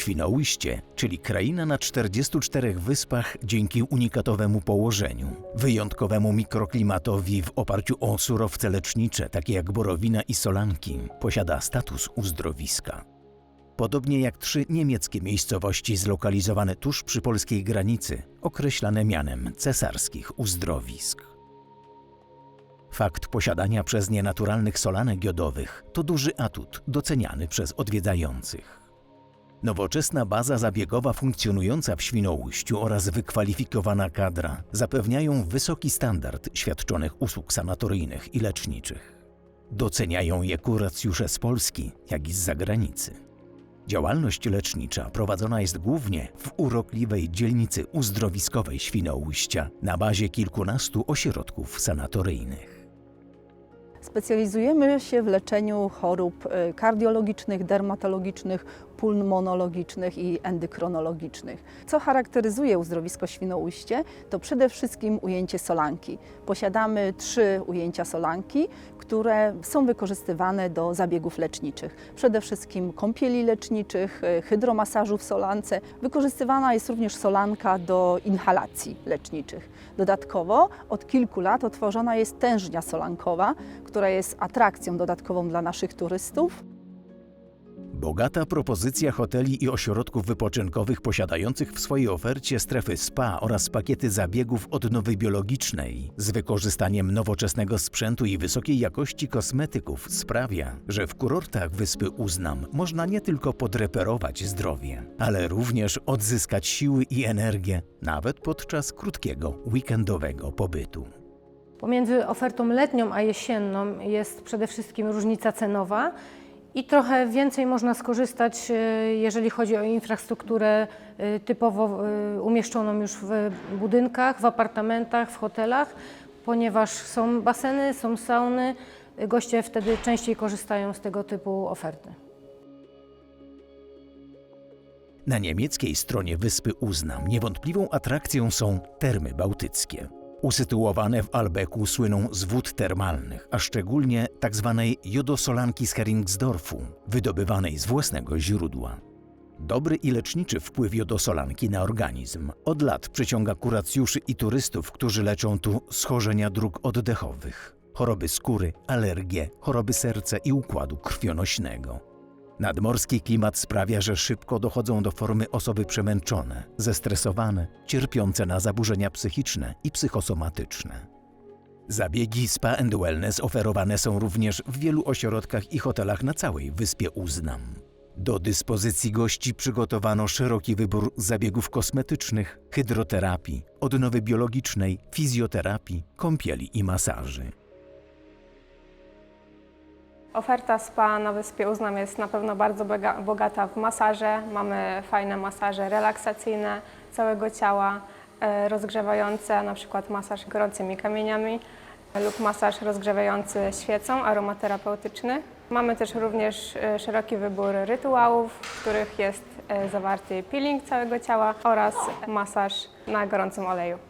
Świnoujście, czyli kraina na 44 wyspach dzięki unikatowemu położeniu, wyjątkowemu mikroklimatowi w oparciu o surowce lecznicze, takie jak borowina i solanki, posiada status uzdrowiska. Podobnie jak trzy niemieckie miejscowości zlokalizowane tuż przy polskiej granicy, określane mianem cesarskich uzdrowisk. Fakt posiadania przez nie naturalnych solanek jodowych to duży atut doceniany przez odwiedzających. Nowoczesna baza zabiegowa funkcjonująca w Świnoujściu oraz wykwalifikowana kadra zapewniają wysoki standard świadczonych usług sanatoryjnych i leczniczych. Doceniają je kuracjusze z Polski, jak i z zagranicy. Działalność lecznicza prowadzona jest głównie w urokliwej dzielnicy uzdrowiskowej Świnoujścia na bazie kilkunastu ośrodków sanatoryjnych. Specjalizujemy się w leczeniu chorób e, kardiologicznych, dermatologicznych, pulmonologicznych i endykronologicznych. Co charakteryzuje uzdrowisko Świnoujście, to przede wszystkim ujęcie solanki. Posiadamy trzy ujęcia solanki, które są wykorzystywane do zabiegów leczniczych. Przede wszystkim kąpieli leczniczych, e, hydromasażu w solance. Wykorzystywana jest również solanka do inhalacji leczniczych. Dodatkowo od kilku lat otworzona jest tężnia solankowa, która jest atrakcją dodatkową dla naszych turystów. Bogata propozycja hoteli i ośrodków wypoczynkowych posiadających w swojej ofercie strefy spa oraz pakiety zabiegów odnowy biologicznej z wykorzystaniem nowoczesnego sprzętu i wysokiej jakości kosmetyków sprawia, że w kurortach wyspy Uznam można nie tylko podreperować zdrowie, ale również odzyskać siły i energię nawet podczas krótkiego weekendowego pobytu. Pomiędzy ofertą letnią a jesienną jest przede wszystkim różnica cenowa i trochę więcej można skorzystać, e, jeżeli chodzi o infrastrukturę e, typowo e, umieszczoną już w budynkach, w apartamentach, w hotelach, ponieważ są baseny, są sauny, goście wtedy częściej korzystają z tego typu oferty. Na niemieckiej stronie wyspy Uznam niewątpliwą atrakcją są termy bałtyckie. Usytuowane w Albeku słyną z wód termalnych, a szczególnie tzw. jodosolanki z Heringsdorfu, wydobywanej z własnego źródła. Dobry i leczniczy wpływ jodosolanki na organizm od lat przyciąga kuracjuszy i turystów, którzy leczą tu schorzenia dróg oddechowych, choroby skóry, alergie, choroby serca i układu krwionośnego. Nadmorski klimat sprawia, że szybko dochodzą do formy osoby przemęczone, zestresowane, cierpiące na zaburzenia psychiczne i psychosomatyczne. Zabiegi Spa and Wellness oferowane są również w wielu ośrodkach i hotelach na całej wyspie Uznam. Do dyspozycji gości przygotowano szeroki wybór zabiegów kosmetycznych, hydroterapii, odnowy biologicznej, fizjoterapii, kąpieli i masaży. Oferta spa na Wyspie Uznam jest na pewno bardzo boga- bogata w masaże. Mamy fajne masaże relaksacyjne całego ciała, e, rozgrzewające, na przykład masaż gorącymi kamieniami lub masaż rozgrzewający świecą aromaterapeutyczny. Mamy też również e, szeroki wybór rytuałów, w których jest e, zawarty peeling całego ciała oraz masaż na gorącym oleju.